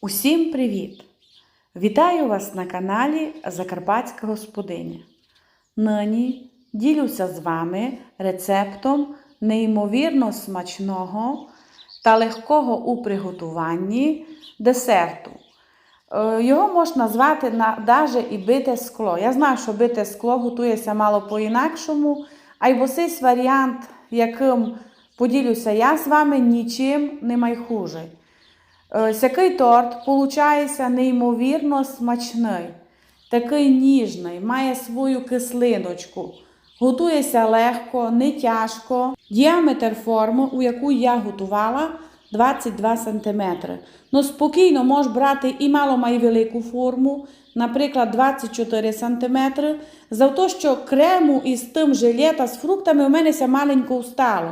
Усім привіт! Вітаю вас на каналі Закарпатська Господиня. Нині ділюся з вами рецептом неймовірно смачного та легкого у приготуванні десерту. Е, Його можна звати на даже і бите скло. Я знаю, що бите скло готується мало по-інакшому, а й босий варіант, яким поділюся я з вами, нічим не майхужий. Ось який торт получається неймовірно смачний, такий ніжний, має свою кислиночку. Готується легко, не тяжко. Діаметр форми, у яку я готувала, 22 см. Ну, спокійно можеш брати і мало має велику форму, наприклад, 24 см. За те, що крему із тим желе та з фруктами у мене маленько встало.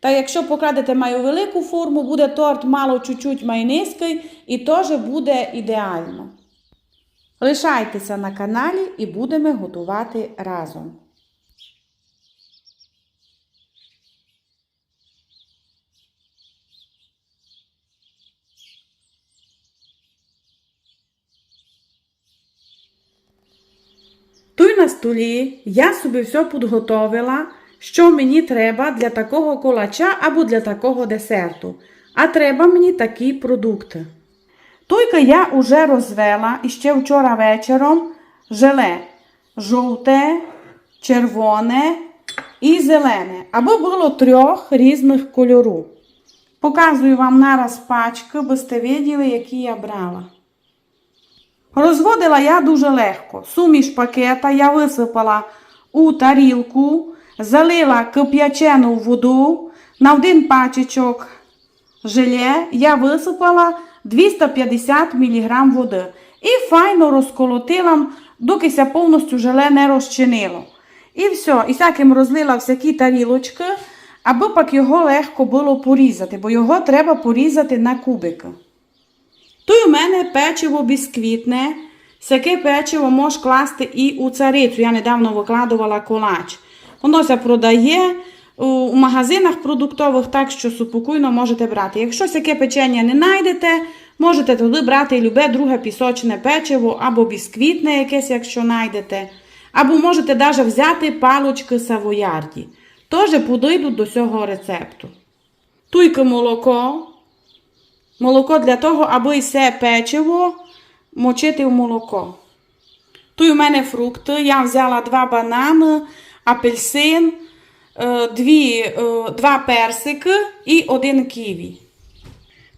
Та якщо покладете маю велику форму, буде торт мало чуть-чуть майнизький і теж буде ідеально. Лишайтеся на каналі і будемо готувати разом. Тут на столі я собі все підготовила, що мені треба для такого колача або для такого десерту. А треба мені такі продукти. Тільки я вже розвела іще вчора вечором желе жовте, червоне і зелене, або було трьох різних кольорів. Показую вам нараз пачки, аби сте виділи, які я брала. Розводила я дуже легко. Суміш пакета я висипала у тарілку, залила кип'ячену воду на один пачечок желе я висипала 250 мг води. І файно розколотила, доки ся повністю желе не розчинило. І все, і всяким розлила всякі тарілочки, аби пак його легко було порізати, бо його треба порізати на кубики. Тут у мене печиво бісквітне. Всяке печиво можеш класти і у царицю. Я недавно викладувала колач. Воно се продає у магазинах продуктових, так що спокійно можете брати. Якщо всяке печення не знайдете, можете тоді брати любе друге пісочне печиво або бісквітне якесь, якщо знайдете. Або можете навіть взяти палочки савоярді. Теж подійдуть до цього рецепту. Туйки молоко. Молоко для того, аби все печиво мочити в молоко. Тут у мене фрукти. Я взяла два банани, апельсин, е, дві, е, два персики і один ківі.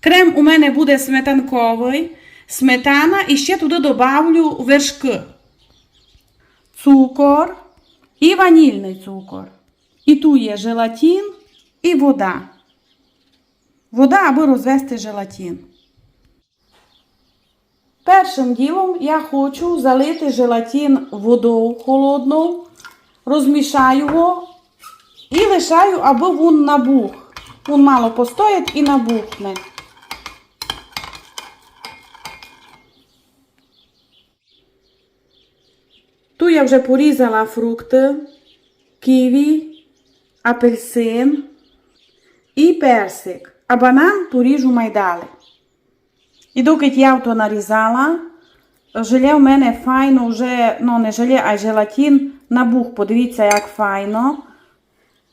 Крем у мене буде сметанковий, сметана і ще туди добавлю вершки. Цукор і ванільний цукор. І тут є желатин і вода. Вода, аби розвести желатин. Першим ділом я хочу залити желатин водою холодною, розмішаю його і лишаю, аби він набух. Він мало постоїть і набухне. Тут я вже порізала фрукти, ківі, апельсин і персик, а банан поріжу майдали. І доки я то нарізала, желе в мене файно вже, ну не желе, а желатин набух. Подивіться, як файно.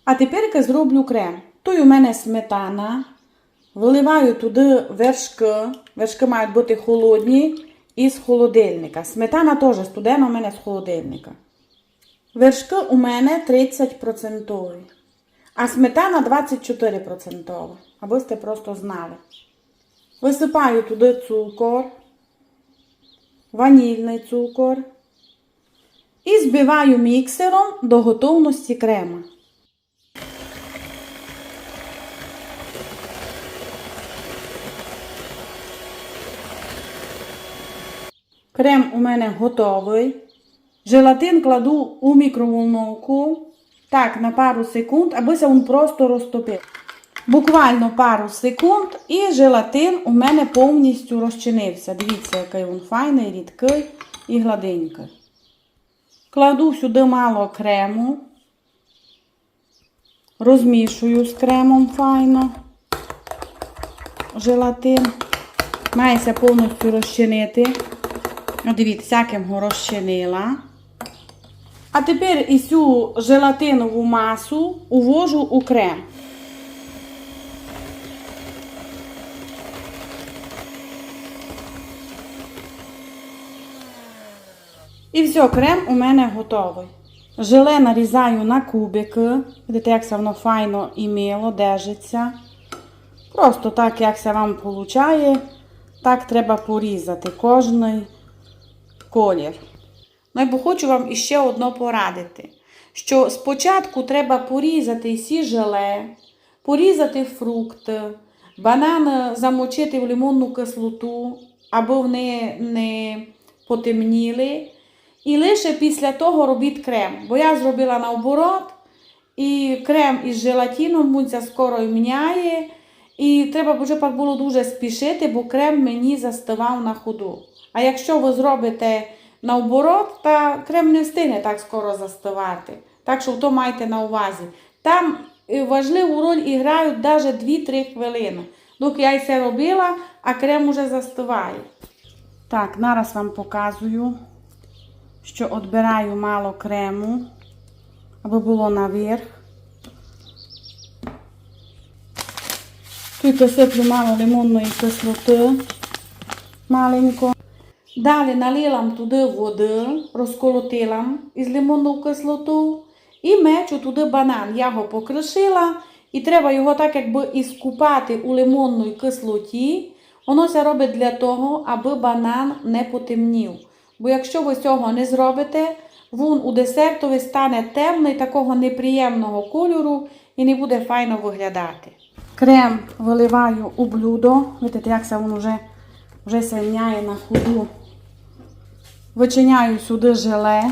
А тепер я зроблю крем. Тут у мене сметана. Виливаю туди вершки. Вершки мають бути холодні і з холодильника. Сметана теж студена у мене з холодильника. Вершки у мене 30%. А сметана 24%. Аби сте просто знали. Висипаю туди цукор, ванільний цукор і збиваю міксером до готовності крема. Крем у мене готовий. Желатин кладу у мікроволновку так, на пару секунд, аби він просто розтопив. Буквально пару секунд і желатин у мене повністю розчинився. Дивіться, який він файний, рідкий і гладенький. Кладу сюди мало крему, розмішую з кремом файно желатин. Мається повністю розчинити. О, дивіться, його розчинила. А тепер і цю желатинову масу увожу у крем. І все, крем у мене готовий. Желе нарізаю на кубики. Видите, як це воно файно і мило держиться. Просто так, як це вам виходить, так треба порізати кожний колір. Ну, бо хочу вам іще одно порадити, що спочатку треба порізати всі желе, порізати фрукти, банан замочити в лимонну кислоту, аби вони не потемніли. І лише після того робіть крем. Бо я зробила наоборот, і крем із желатином муця скоро міняє. І треба вже було дуже спішити, бо крем мені застивав на ходу. А якщо ви зробите наоборот, то крем не встигне так скоро застивати. Так що то майте на увазі. Там е, важливу роль і грають навіть 2-3 хвилини. Доки я це робила, а крем уже застиває. Так, зараз вам показую, що відбираю мало крему, аби було наверх. Тут посиплю мало лимонної кислоти, маленько. Далі налила туди води, розколотила із лимонну кислоту і мечу туди банан. Я його покришила і треба його так якби іскупати у лимонній кислоті. Воно це робить для того, аби банан не потемнів. Бо якщо ви цього не зробите, він у десертові стане темний, такого неприємного кольору і не буде файно виглядати. Крем виливаю у блюдо. Видите, як це він вже, вже сильняє на ходу. Вичиняю сюди желе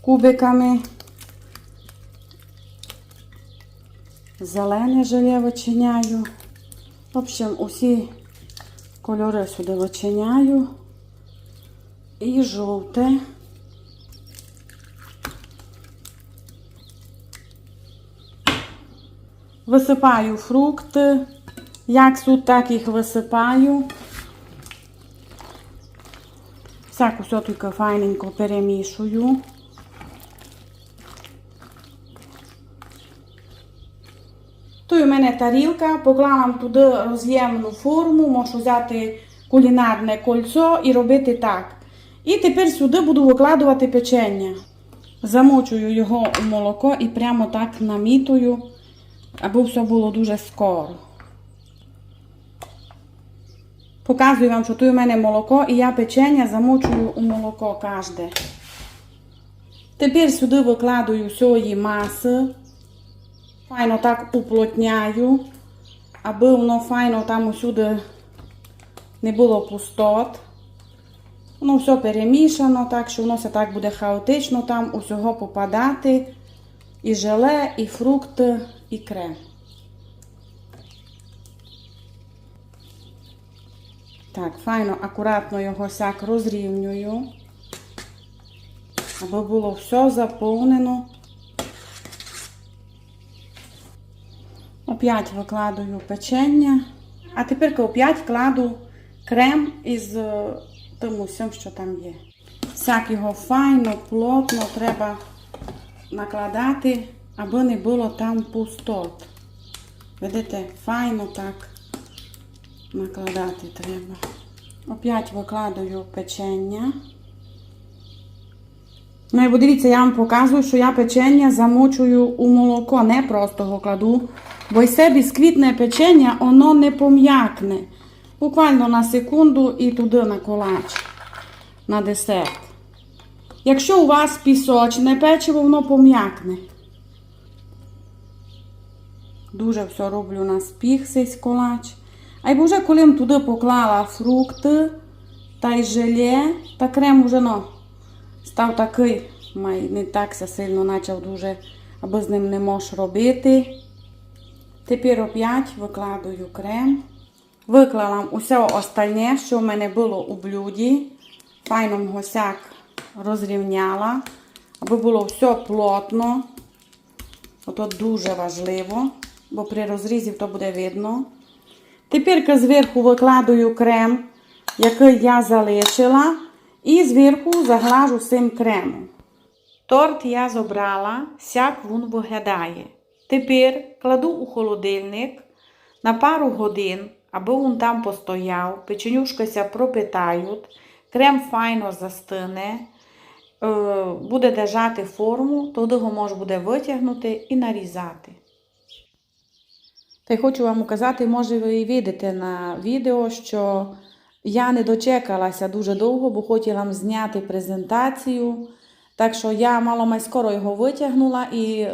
кубиками. Зелене желе вичиняю. В общем, усі кольори сюди вичиняю. І жовте. Висипаю фрукти. Як суд, так їх висипаю. Всяку тільки файненько перемішую. Тут у мене тарілка, поклала туди роз'ємну форму, можу взяти кулінарне кольцо і робити так. І тепер сюди буду викладувати печення. Замочую його у молоко і прямо так намітую, аби все було дуже скоро. Показую вам, що тут у мене молоко і я печення замочую у молоко кожне. Тепер сюди викладаю всієї маси. Файно так уплотняю, аби воно файно там усюди не було пустот. Воно все перемішано, так що воно все так буде хаотично там усього попадати. І желе, і фрукти, і крем. Так, файно, акуратно його сяк розрівнюю, аби було все заповнено. Опять викладаю печення. А тепер опять кладу крем із е, тим усім, що там є. Всяк його файно, плотно треба накладати, аби не було там пустот. Видите, файно так накладати треба. Опять викладаю печення. Ну і бо дивіться, я вам показую, що я печення замочую у молоко, не просто його кладу. Бо й це бісквітне печення, воно не пом'якне. Буквально на секунду і туди на колач, на десерт. Якщо у вас пісочне печиво, воно пом'якне. Дуже все роблю на спіх цей колач. А й вже коли туди поклала фрукти та й желе, та крем вже ну, став такий, май не так сильно почав дуже, аби з ним не можеш робити. Тепер опять викладаю крем. Виклала усе остальне, що в мене було у блюді. Файно його сяк розрівняла, аби було все плотно. Ото дуже важливо, бо при розрізі то буде видно. Тепер зверху викладаю крем, який я залишила, і зверху заглажу цим кремом. Торт я зобрала, сяк він виглядає. Тепер кладу у холодильник на пару годин, аби він там постояв, печенюшкася пропитають, крем файно застине, е, буде держати форму, тоді його можна буде витягнути і нарізати. Та й хочу вам указати, може ви і видите на відео, що я не дочекалася дуже довго, бо хотіла вам зняти презентацію. Так що я мало май скоро його витягнула і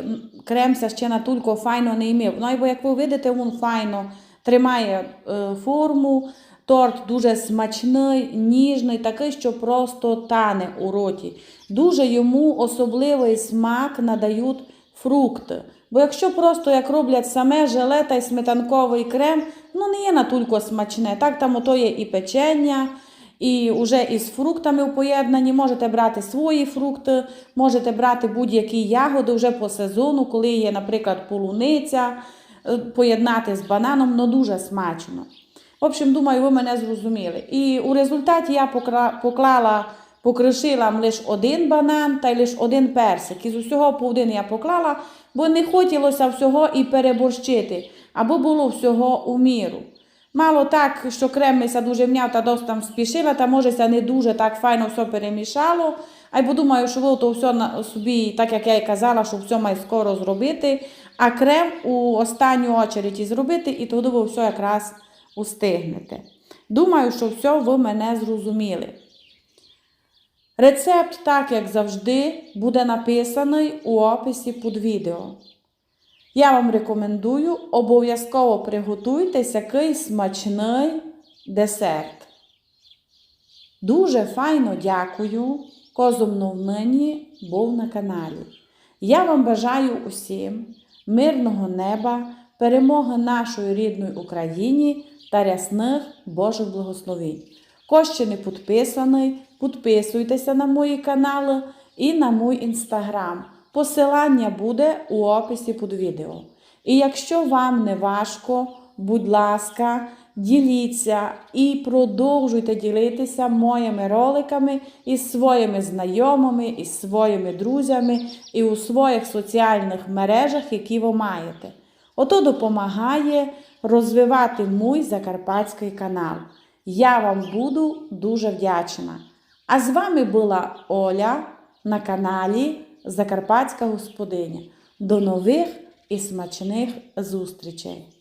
кремся ще на тільки файно не імів. Ну, і бо як ви видите, він файно тримає е, форму. Торт дуже смачний, ніжний, такий, що просто тане у роті. Дуже йому особливий смак надають фрукти. Бо якщо просто як роблять саме желе та й сметанковий крем, ну не є натулько смачне. Так там ото є і печення, і вже із фруктами в поєднанні. Можете брати свої фрукти, можете брати будь-які ягоди вже по сезону, коли є, наприклад, полуниця, поєднати з бананом, ну дуже смачно. В общем, думаю, ви мене зрозуміли. І у результаті я поклала, покришила лише один банан та лише один персик. Із усього по один я поклала, бо не хотілося всього і переборщити, або було всього у міру. Мало так, що кремися дуже м'яв та досить там спішила, та можеся не дуже так файно все перемішало. А й бо думаю, що ви то все собі, так як я і казала, що все має скоро зробити, а крем у останню очередь зробити, і тоді ви все якраз устигнете. Думаю, що все ви мене зрозуміли. Рецепт, так як завжди, буде написаний у описі під відео. Я вам рекомендую, обов'язково приготуйтесь який смачний десерт. Дуже файно дякую, козом нині був на каналі. Я вам бажаю усім мирного неба, перемоги нашої рідної Україні та рясних Божих благословень. Хто ще не підписаний, підписуйтеся на мої канали і на мій інстаграм. Посилання буде у описі під відео. І якщо вам не важко, будь ласка, діліться і продовжуйте ділитися моїми роликами із своїми знайомими, із своїми друзями і у своїх соціальних мережах, які ви маєте. Ото допомагає розвивати мій закарпатський канал. Я вам буду дуже вдячна. А з вами була Оля на каналі Закарпатська господиня. До нових і смачних зустрічей!